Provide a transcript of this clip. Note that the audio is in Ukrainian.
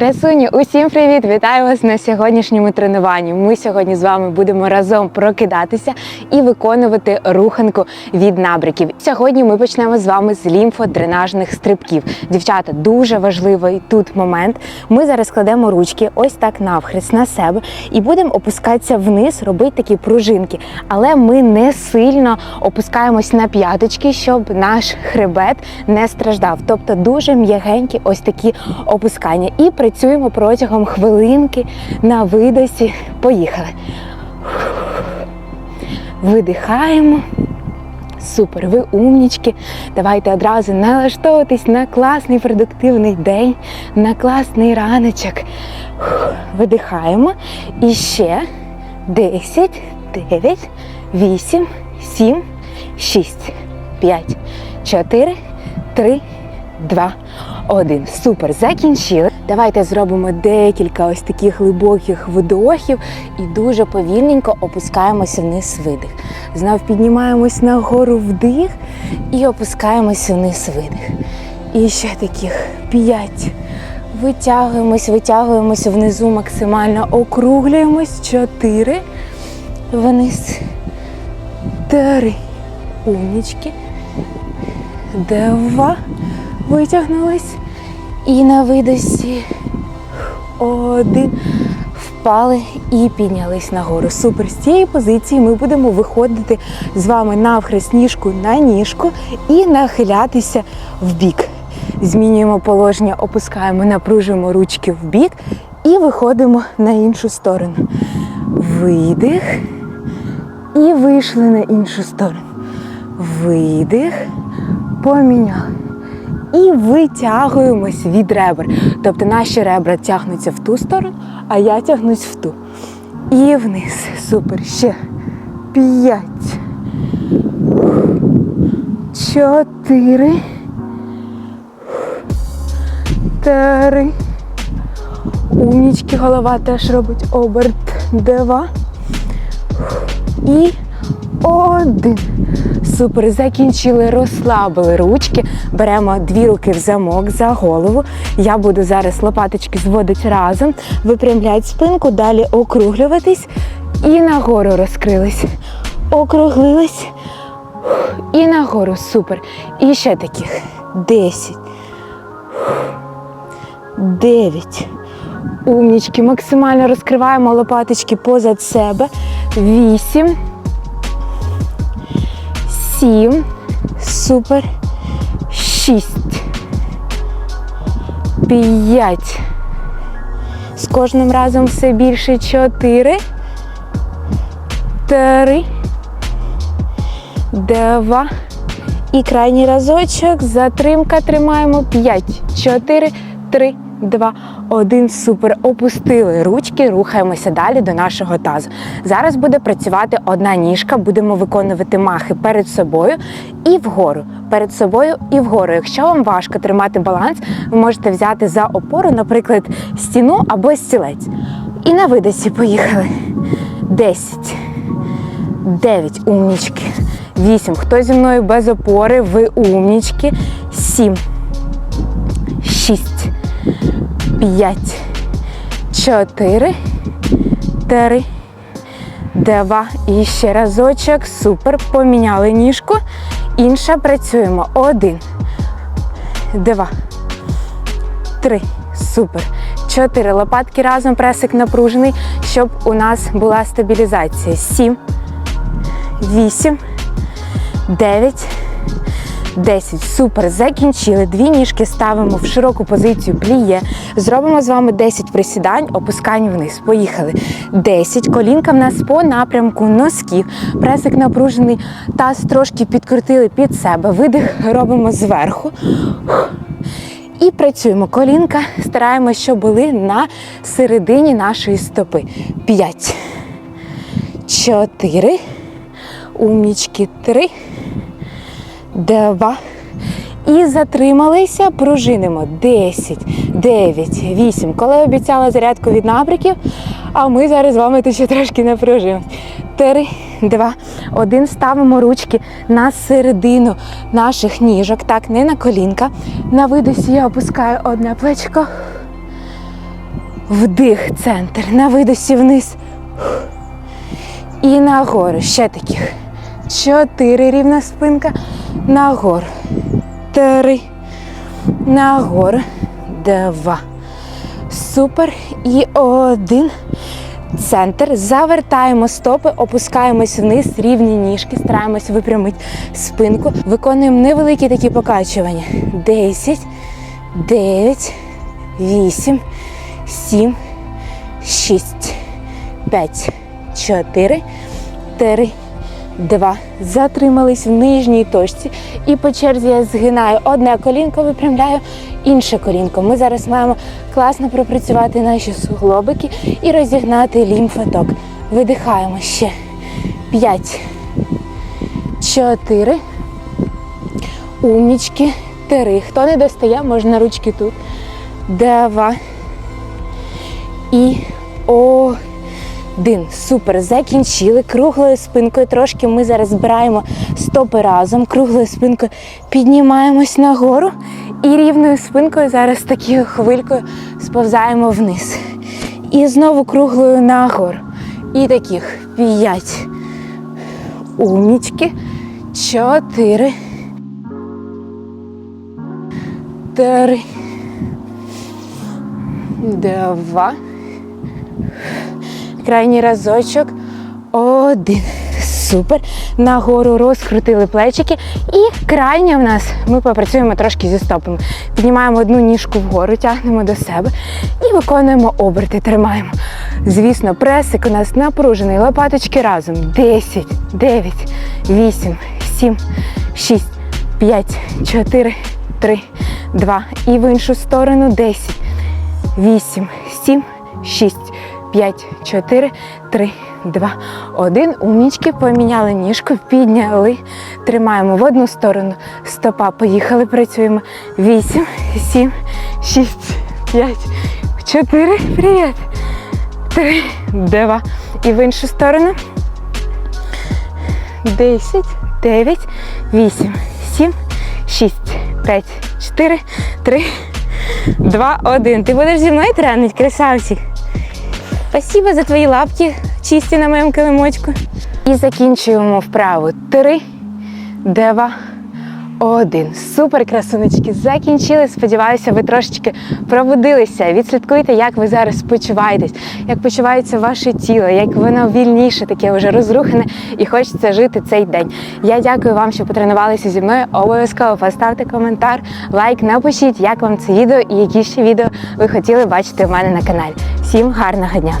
Красуні, усім привіт! Вітаю вас на сьогоднішньому тренуванні. Ми сьогодні з вами будемо разом прокидатися і виконувати руханку від набриків. Сьогодні ми почнемо з вами з лімфодренажних стрибків. Дівчата, дуже важливий тут момент. Ми зараз кладемо ручки ось так навхрест на себе і будемо опускатися вниз, робити такі пружинки. Але ми не сильно опускаємось на п'яточки, щоб наш хребет не страждав. Тобто дуже м'ягенькі ось такі опускання. І працюємо протягом хвилинки на видосі. Поїхали. Видихаємо. Супер, ви умнічки. Давайте одразу налаштовуватись на класний продуктивний день, на класний раночок. Видихаємо. І ще 10, 9, 8, 7, 6, 5, 4, 3, 2, 1. Супер, закінчили. Давайте зробимо декілька ось таких глибоких вдохів і дуже повільненько опускаємося вниз видих. Знов піднімаємось нагору вдих і опускаємося вниз видих. І ще таких 5. Витягуємось, витягуємось внизу максимально, округлюємось. 4. Вниз. 3. Умнічки. Два. Витягнулись. І на видосі один. Впали і піднялись нагору. Супер. З цієї позиції ми будемо виходити з вами навхрест ніжку на ніжку і нахилятися в бік. Змінюємо положення, опускаємо, напружуємо ручки в бік і виходимо на іншу сторону. Видих. І вийшли на іншу сторону. Видих. Поміняли. І витягуємось від ребер. Тобто наші ребра тягнуться в ту сторону, а я тягнусь в ту. І вниз. Супер. Ще. П'ять. Чотири. Три. Умнічки, голова теж робить оберт. Два. І один. Супер, закінчили, розслабили ручки. Беремо дві руки в замок за голову. Я буду зараз лопаточки зводити разом, випрямляти спинку, далі округлюватись і нагору розкрились. Округлились і нагору. Супер. І ще таких. Десять. Дев'ять. Умнічки. Максимально розкриваємо лопаточки позад себе. Вісім. Сім. Супер. Шість. П'ять. З кожним разом все більше. Чотири. Три. Два. І крайній разочок. Затримка тримаємо. П'ять. Чотири. Три. Два, один, супер. Опустили ручки, рухаємося далі до нашого тазу. Зараз буде працювати одна ніжка, будемо виконувати махи перед собою і вгору. Перед собою і вгору. Якщо вам важко тримати баланс, ви можете взяти за опору, наприклад, стіну або стілець. І на видосі поїхали. Десять. Дев'ять. Умнічки. Вісім. Хто зі мною без опори? Ви умнічки. Сім. П'ять, чотири, три, два. І ще разочок. Супер. Поміняли ніжку. Інша працюємо. Один, два, три. Супер. Чотири. Лопатки разом, пресик напружений, щоб у нас була стабілізація. Сім, вісім, дев'ять. 10. Супер. Закінчили. Дві ніжки ставимо в широку позицію пліє. Зробимо з вами 10 присідань, опускань вниз. Поїхали. 10. Колінка в нас по напрямку носків. Пресик напружений, таз трошки підкрутили під себе. Видих робимо зверху. І працюємо. Колінка стараємося, щоб були на середині нашої стопи. 5. 4. Умнічки. 3 два. І затрималися, пружинимо 10, 9, 8. Коли обіцяла зарядку від набриків, а ми зараз з вами тут ще трошки напружуємось. 3, 2, 1. Ставимо ручки на середину наших ніжок. Так, не на колінка. На видосі я опускаю одне плечко. Вдих, центр. На видосі вниз. І нагору. Ще таких. Чотири рівна спинка. Нагору. Три. Нагору. Два. Супер. І один. Центр. Завертаємо стопи, опускаємось вниз, рівні ніжки, стараємось випрямити спинку. Виконуємо невеликі такі покачування. 10, 9, 8, 7, 6, 5, 4, 3, 2. Затримались в нижній точці. І по черзі я згинаю одне колінко, випрямляю інше колінко. Ми зараз маємо класно пропрацювати наші суглобики і розігнати лімфоток. Видихаємо ще. 5, 4, умнічки, 3. Хто не достає, можна ручки тут. Два. І один. Супер. Закінчили. Круглою спинкою. Трошки ми зараз збираємо стопи разом. Круглою спинкою піднімаємось нагору. І рівною спинкою зараз такою хвилькою сповзаємо вниз. І знову круглою нагору. І таких п'ять. Умнічки. Чотири. Три. Два. Крайній разочок. Один. Супер. Нагору розкрутили плечики. І крайня в нас ми попрацюємо трошки зі стопами. Піднімаємо одну ніжку вгору, тягнемо до себе і виконуємо оберти. Тримаємо. Звісно, пресик у нас напружений. Лопаточки разом. 10, 9, 8, 7, 6, 5, 4, 3, 2. І в іншу сторону 10, 8, 7, 6, 5, 4, 3, 2, 1. Умнічки поміняли ніжку, підняли. Тримаємо в одну сторону. Стопа. Поїхали. Працюємо. 8, 7, 6, 5, 4. Привіт. 3, 2. І в іншу сторону. 10, 9, 8, 7, 6, 5, 4, 3, 2, 1. Ти будеш зі мною тренить, красавчик. Спасибо за твої лапки, чисті на моєму килимочку. І закінчуємо вправу. Три, два, один. Супер, красунечки. Закінчили. Сподіваюся, ви трошечки пробудилися. Відслідкуйте, як ви зараз почуваєтесь, як почувається ваше тіло, як воно вільніше, таке вже розрухане і хочеться жити цей день. Я дякую вам, що потренувалися зі мною. Обов'язково поставте коментар, лайк, напишіть, як вам це відео і які ще відео ви хотіли бачити в мене на каналі. Всім гарного дня!